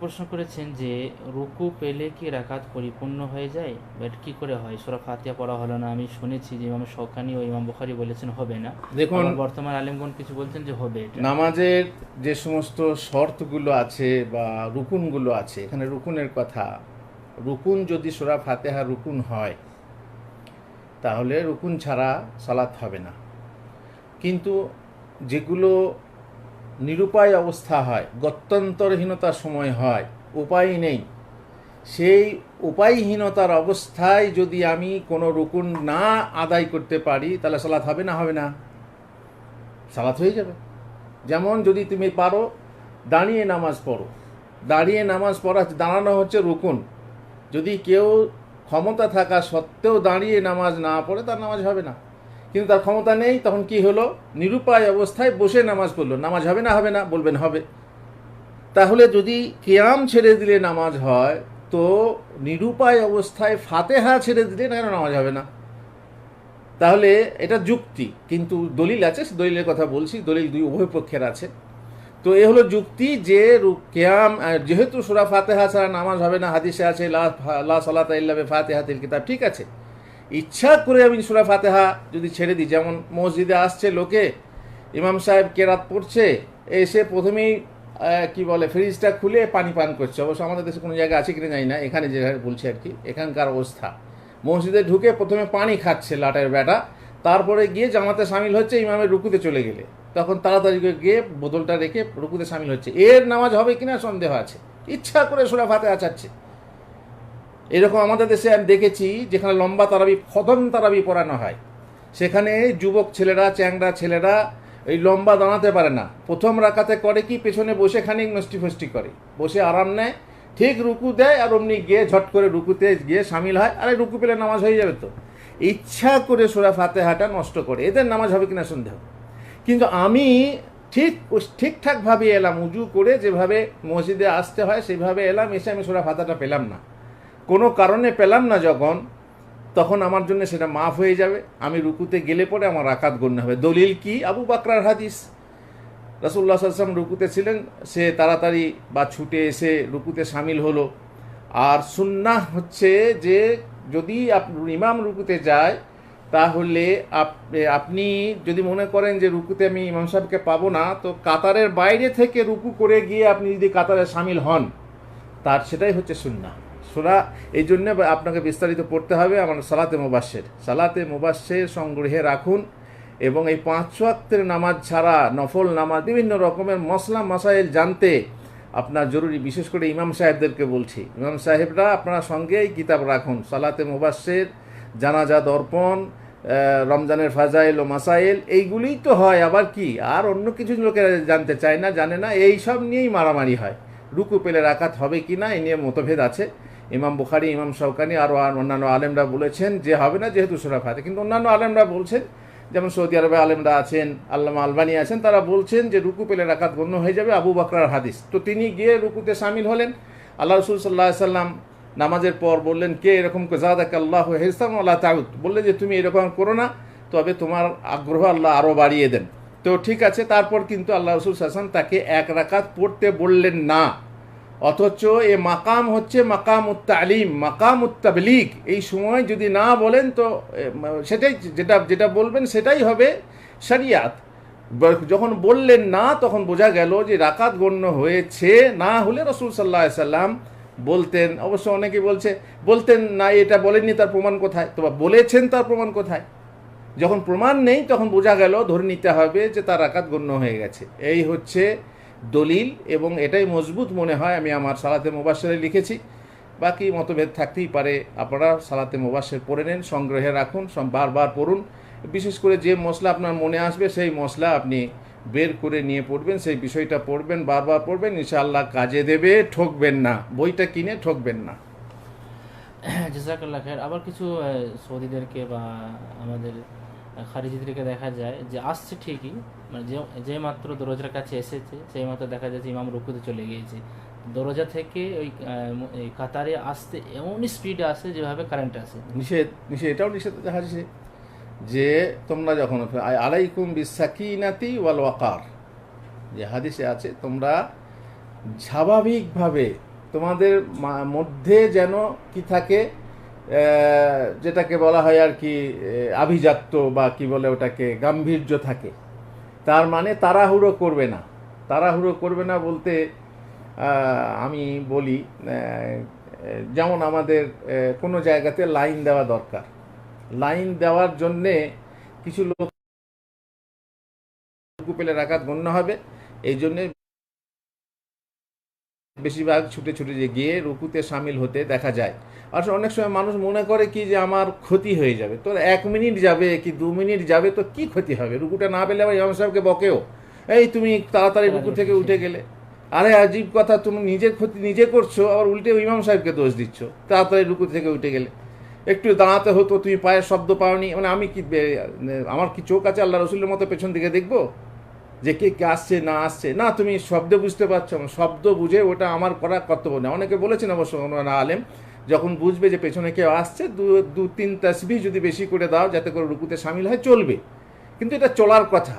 প্রশ্ন করেছেন যে রুকু পেলে কি রাকাত পরিপূর্ণ হয়ে যায়? বাট কি করে হয়? সুরা ফাতিহা পড়া হলো না। আমি শুনেছি যে ইমাম শৌকানি ও ইমাম বুখারি বলেছেন হবে না। দেখুন বর্তমান আলিমগণ কিছু বলছেন যে হবে নামাজের যে সমস্ত শর্তগুলো আছে বা রুকুনগুলো আছে এখানে রুকুনের কথা রুকুন যদি সোরা ফাতেহা রুকুন হয় তাহলে রুকুন ছাড়া সালাত হবে না। কিন্তু যেগুলো নিরুপায় অবস্থা হয়, গত্যন্তরহীনতার সময় হয় উপায় নেই। সেই উপায়হীনতার অবস্থায় যদি আমি কোনো রুকুন না আদায় করতে পারি, তাহলে সালাত হবে না হবে না? সালাত হয়ে যাবে। যেমন যদি তুমি পারো, দাঁড়িয়ে নামাজ পড়ো। দাঁড়িয়ে নামাজ পড়া, দাঁড়ানো হচ্ছে রুকুন। যদি কেউ ক্ষমতা থাকা সত্ত্বেও দাঁড়িয়ে নামাজ না পড়ে, তার নামাজ হবে না। কিন্তু তার ক্ষমতা নেই, তখন কি হলো? নিরুপায় অবস্থায় বসে নামাজ পড়ল। নামাজ হবে না হবে না, বলবেন হবে। তাহলে যদি কেয়াম ছেড়ে দিলে নামাজ হয়, তো নিরুপায় অবস্থায় ফাতেহা ছেড়ে দিলে না কেন নামাজ হবে না? তাহলে এটা যুক্তি, কিন্তু দলিল আছে দলিলের কথা বলছি, দলিল দুই উভয় পক্ষের আছে। তো এ হলো যুক্তি যে কেয়াম যেহেতু সুরা ফাতেহা ছাড়া নামাজ হবে না, হাদিসে আছে, লা লা সালাত ইল্লাবে ফাতেহাতিল কিতাব, ঠিক আছে। ইচ্ছা করে আমি সুরা ফাতেহা যদি ছেড়ে দিই, যেমন মসজিদে আসছে লোকে, ইমাম সাহেব কেরাত পড়ছে, এসে প্রথমেই কি বলে, ফ্রিজটা খুলে পানি পান করছে। অবশ্য আমাদের দেশে কোনো জায়গা আছে কিনা জানি না, এখানে যে বলছে আর কি, এখানকার অবস্থা। মসজিদে ঢুকে প্রথমে পানি খাচ্ছে লাটের বেটা, তারপরে গিয়ে জামাতে সামিল হচ্ছে, ইমামের রুকুতে চলে গেলে। তখন তাড়াতাড়ি করে গিয়ে বোতলটা রেখে রুকুতে সামিল হচ্ছে। এর নামাজ হবে কিনা সন্দেহ আছে। ইচ্ছা করে সুরা ফাতে আচাচ্ছে এরকম আমাদের দেশে আমি দেখেছি, যেখানে লম্বা তারাবি খতম তারাবি পড়ানো হয়। সেখানে যুবক ছেলেরা চ্যাংরা ছেলেরা এই লম্বা দাঁড়াতে পারে না। প্রথম রাখাতে করে কি, পেছনে বসে খানিক নষ্টি ফষ্টি করে। বসে আরাম নেয়, ঠিক রুকু দেয় আর অমনি গিয়ে ঝট করে রুকুতে গিয়ে সামিল হয়। আরে রুকু পেলে নামাজ হয়ে যাবে তো। ইচ্ছা করে সোরা ফাতেহাটা নষ্ট করে, এদের নামাজ হবে কিনা সন্দেহ। কিন্তু আমি ঠিক ঠিকঠাকভাবে এলাম, উজু করে যেভাবে মসজিদে আসতে হয়, সেভাবে এলাম, এসে আমি সোরা ফাতাটা পেলাম না। কোনো কারণে পেলাম না যখন, তখন আমার জন্য সেটা মাফ হয়ে যাবে। আমি রুকুতে গেলে পরে আমার রাকাত গণ্য হবে। দলিল কি? আবু বাকরার হাদিস। রাসুল্লাহ আসলাম রুকুতে ছিলেন, সে তাড়াতাড়ি বা ছুটে এসে রুকুতে সামিল হলো। আর সুন্নাহ হচ্ছে যে, যদি ইমাম রুকুতে যায়, তাহলে আপনি যদি মনে করেন যে রুকুতে আমি ইমাম সাহেবকে পাবো না, তো কাতারের বাইরে থেকে রুকু করে গিয়ে আপনি যদি কাতারে সামিল হন, তার সেটাই হচ্ছে সুন্না সোরা, এই জন্য আপনাকে বিস্তারিত পড়তে হবে আমার সালাতে মুবাসের সালাতে মুবাসের সংগ্রহে রাখুন এবং এই পাঁচ ওয়াক্তের নামাজ ছাড়া, নফল নামাজ, বিভিন্ন রকমের মশলা মাসাইল জানতে আপনার জরুরি, বিশেষ করে ইমাম সাহেবদেরকে বলছি। ইমাম সাহেবরা আপনার সঙ্গে এই কিতাব রাখুন। সালাতে মুবাসের জানাজা দর্পণ রমজানের ফাজাইল ও মাসাইল, এইগুলিই তো হয়। আবার কি? আর অন্য কিছু লোকেরা জানতে চায় না, জানে না এই সব নিয়েই মারামারি হয়। রুকু পেলে রাখাত হবে কি না এই নিয়ে মতভেদ আছে। ইমাম বুখারি, ইমাম শৌকানি আরও আর অন্যান্য আলেমরা বলেছেন যে হবে না যেহেতু সুরা ফাতে কিন্তু অন্যান্য আলেমরা বলছেন, যেমন সৌদি আরবে আলেমরা আছেন, আল্লামা আলবানি আছেন, তারা বলছেন যে রুকু পেলে রাকাত গণ্য হয়ে যাবে, আবু বকরার হাদিস। তো তিনি গিয়ে রুকুতে সামিল হলেন। আল্লাহ রসুল সাল্লাহ সাল্লাম নামাজের পর বললেন, কে এরকম জাদাক আল্লাহ হেসাম আল্লাহ তাউদ বললেন যে, তুমি এরকম করো না, তবে তোমার আগ্রহ আল্লাহ আরও বাড়িয়ে দেন। তো ঠিক আছে, তারপর কিন্তু আল্লাহ রসুল হাসান তাকে এক রাকাত পড়তে বললেন না। অথচ এ মাকাম হচ্ছে মাকাম উত্তালিম মাকাম উত্তাবলিগ এই সময় যদি না বলেন তো সেটাই যেটা যেটা বলবেন সেটাই হবে শরিয়াত। যখন বললেন না, তখন বোঝা গেল যে রাকাত গণ্য হয়েছে, না হলে রসুল সাল্লাহ সাল্লাম বলতেন। অবশ্য অনেকে বলছে, বলতেন না, এটা বলেননি, তার প্রমাণ কোথায়? তো বলেছেন, তার প্রমাণ কোথায়? যখন প্রমাণ নেই, তখন বোঝা গেল, ধরে নিতে হবে যে তার আকাত গণ্য হয়ে গেছে। এই হচ্ছে দলিল এবং এটাই মজবুত মনে হয় আমি আমার সালাতে মুবাসরে লিখেছি। বাকি মতভেদ থাকতেই পারে, আপনারা সালাতে মুবাসের পড়ে নেন, সংগ্রহে রাখুন সব- বারবার পড়ুন। বিশেষ করে যে মশলা আপনার মনে আসবে, সেই মশলা আপনি বের করে নিয়ে পড়বেন, সেই বিষয়টা পড়বেন, বারবার পড়বেন, ইনশাআল্লাহ কাজে দেবে, ঠকবেন না। বইটা কিনে ঠকবেন না। জাজাকাল্লাহ খের আবার কিছু সৌদিদেরকে বা আমাদের খারিজিদেরকে দেখা যায় যে আসছে ঠিকই মানে যে যে মাত্র দরজার কাছে এসেছে, সেই মাত্র দেখা যাচ্ছে ইমাম রুকুতে চলে গিয়েছে। দরজা থেকে ওই কাতারে আসতে এমন স্পিডে আসে যেভাবে কারেন্ট আসে। নিষেধ নিষেধ, এটাও নিষেধ দেখা যাচ্ছে যে তোমরা যখন আলাইকুম বিসাকিনাতি ওয়াল ওয়াকার, যে হাদিসে আছে, তোমরা স্বাভাবিকভাবে তোমাদের মধ্যে যেন কি থাকে যেটাকে বলা হয় আর কি আভিজাত্য বা কি বলে ওটাকে, গাম্ভীর্য থাকে। তার মানে তাড়াহুড়ো করবে না। তাড়াহুড়ো করবে না বলতে আমি বলি যেমন আমাদের কোনো জায়গাতে লাইন দেওয়া দরকার। লাইন দেওয়ার জন্যে কিছু লোক পেলে রাখাত গণ্য হবে। এই জন্যে বেশিরভাগ ছুটে ছুটে যে গিয়ে রুকুতে সামিল হতে দেখা যায়। আসলে অনেক সময় মানুষ মনে করে কি যে আমার ক্ষতি হয়ে যাবে। তোর এক মিনিট যাবে কি দু মিনিট যাবে তো কি ক্ষতি হবে? রুকুটা না পেলে আবার ইমাম সাহেবকে বকেও। এই তুমি তাড়াতাড়ি রুকু থেকে উঠে গেলে। আরে আজীব কথা তুমি নিজের ক্ষতি নিজে করছ আবার উল্টে ইমাম সাহেবকে দোষ দিচ্ছ। তাড়াতাড়ি রুকু থেকে উঠে গেলে। একটু দাঁড়াতে হতো তুমি পায়ের শব্দ পাওনি। মানে আমি কি আমার কি চোখ আছে আল্লাহ রসুলের মতো পেছন দিকে দেখব? যে কে কে আসছে না আসছে। না তুমি শব্দ বুঝতে পারছ। শব্দ বুঝে ওটা আমার করা কর্তব্য না। অনেকে বলেছেন অবশ্য আলেম। যখন বুঝবে যে পেছনে কেউ আসছে, দু দু, তিন তসবি যদি বেশি করে দাও, যাতে করে রুকুতে সামিল হয়, চলবে। কিন্তু এটা চলার কথা।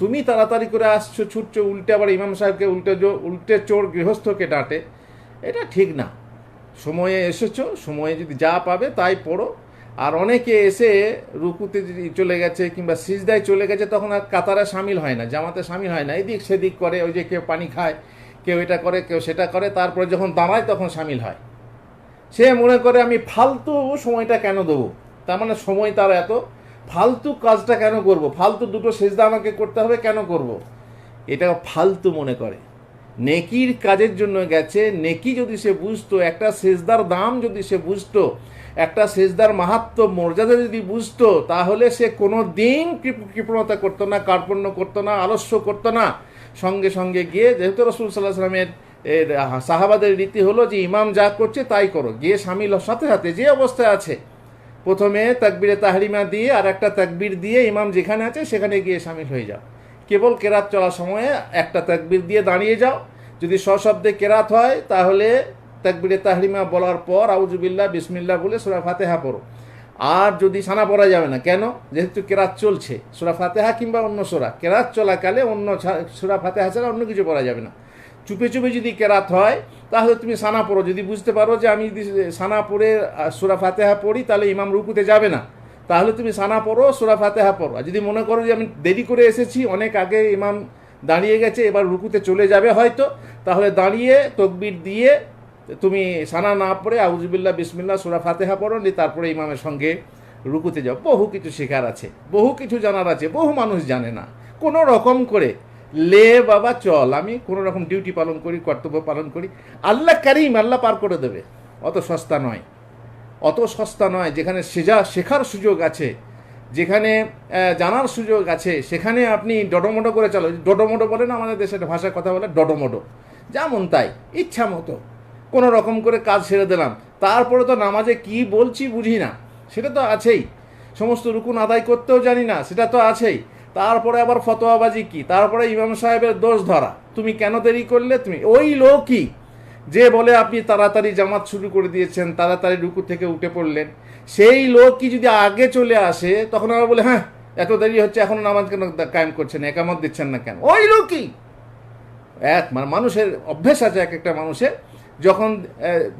তুমি তাড়াতাড়ি করে আসছো, ছুটছো, উল্টে আবার ইমাম সাহেবকে উল্টে উল্টে চোর গৃহস্থকে ডাঁটে। এটা ঠিক না। সময়ে এসেছ, সময়ে যদি যা পাবে, তাই পড়ো। আর অনেকে এসে রুকুতে যদি চলে গেছে কিংবা সিজদায় চলে গেছে, তখন আর কাতারে সামিল হয় না, জামাতে সামিল হয় না। এদিক সেদিক করে, ওই যে কেউ পানি খায়, কেউ এটা করে, কেউ সেটা করে, তারপরে যখন দাঁড়ায়, তখন সামিল হয়। সে মনে করে আমি ফালতু সময়টা কেন দেবো? তার মানে সময় তার এত। ফালতু কাজটা কেন করব? ফালতু দুটো সেজদা আমাকে করতে হবে, কেন করব? এটা ফালতু মনে করে। নেকির কাজের জন্য গেছে। নেকি যদি সে বুঝতো, একটা সেজদার দাম যদি সে বুঝতো, একটা সেজদার মাহাত্ম, মর্যাদা যদি বুঝতো, তাহলে সে কোনো দিন কৃপ- কৃপণতা করতো না, কার্পণ্য করতো না, আলস্য করতো না। সঙ্গে সঙ্গে গিয়ে যেহেতু রসুল সাল্লাহ সাল্লামের সাহাবাদের রীতি হলো যে ইমাম যা করছে তাই করো। গিয়ে হও সাথে সাথে যে অবস্থায় আছে, প্রথমে তাকবিরে তাহরিমা দিয়ে আর একটা তাকবির দিয়ে ইমাম যেখানে আছে সেখানে গিয়ে সামিল হয়ে যাও। কেবল কেরাত চলার সময়ে একটা তাকবির দিয়ে দাঁড়িয়ে যাও। যদি সশব্দে কেরাত হয়, তাহলে তাকবিরে তাহরিমা বলার পর আউজুবিল্লাহ বিসমিল্লা বলে সুরা ফাতেহা পড়ো। আর যদি সানা পড়া যাবে না, কেন? যেহেতু কেরাত চলছে, সুরা ফাতেহা কিংবা অন্য সোরা। কেরাত চলাকালে অন্য সুরা ফাতেহা ছাড়া অন্য কিছু পড়া যাবে না। চুপে চুপে যদি কেরাত হয়, তাহলে তুমি সানা পড়ো। যদি বুঝতে পারো যে আমি যদি সানা পড়ে সুরা ফাতেহা পড়ি, তাহলে ইমাম রুকুতে যাবে না। তাহলে তুমি সানা পড়ো, সুরা ফাতেহা পড়ো। আর যদি মনে করো যে আমি দেরি করে এসেছি, অনেক আগে ইমাম দাঁড়িয়ে গেছে, এবার রুকুতে চলে যাবে হয়তো, তাহলে দাঁড়িয়ে তকবির দিয়ে তুমি সানা না পড়ে আউজবিল্লা বিসমিল্লা সুরা ফাতেহা পড়ো নি তারপরে ইমামের সঙ্গে রুকুতে যাও। বহু কিছু শেখার আছে, বহু কিছু জানার আছে, বহু মানুষ জানে না। কোনো রকম করে লে বাবা চল, আমি কোনো রকম ডিউটি পালন করি, কর্তব্য পালন করি। আল্লাহ কারিম আল্লাহ পার করে দেবে, অত সস্তা নয়। অত সস্তা নয়, যেখানে সেজা শেখার সুযোগ আছে, যেখানে জানার সুযোগ আছে, সেখানে আপনি ডডোমোটো করে চালো। ডডোমোটো বলে না আমাদের দেশের ভাষায় কথা বলে ডডোমোটো যেমন তাই, ইচ্ছা মতো। কোনো রকম করে কাজ সেরে দিলাম। তারপরে তো নামাজে কি বলছি বুঝি না, সেটা তো আছেই। সমস্ত রুকুন আদায় করতেও জানি না, সেটা তো আছেই। তারপরে আবার ফতোয়াবাজি কি? তারপরে ইমাম সাহেবের দোষ ধরা। তুমি কেন দেরি করলে? তুমি, ওই লোকই যে বলে আপনি তাড়াতাড়ি জামাত শুরু করে দিয়েছেন, তাড়াতাড়ি রুকু থেকে উঠে পড়লেন, সেই লোক কি যদি আগে চলে আসে, তখন আবার বলে হ্যাঁ এত দেরি হচ্ছে, এখন নামাজ কেন কায়েম করছেন, একামত দিচ্ছেন না কেন? ওই লোকই। এক মানে মানুষের অভ্যেস আছে এক একটা মানুষের, যখন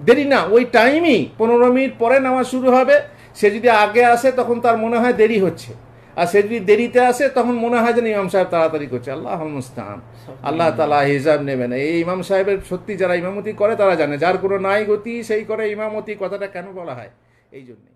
দেরি না, ওই টাইমই পনেরো মিনিট পরে নামাজ শুরু হবে, সে যদি আগে আসে, তখন তার মনে হয় দেরি হচ্ছে। আর সে যদি দেরিতে আসে তখন মনে হয় যেন ইমাম সাহেব তাড়াতাড়ি করছে। আল্লাহ মুস্তান আল্লাহ তালা হিসাব নেবে না এই ইমাম সাহেবের সত্যি যারা ইমামতি করে তারা জানে। যার কোনো নাই গতি সেই করে ইমামতি কথাটা কেন বলা হয়? এই জন্যে।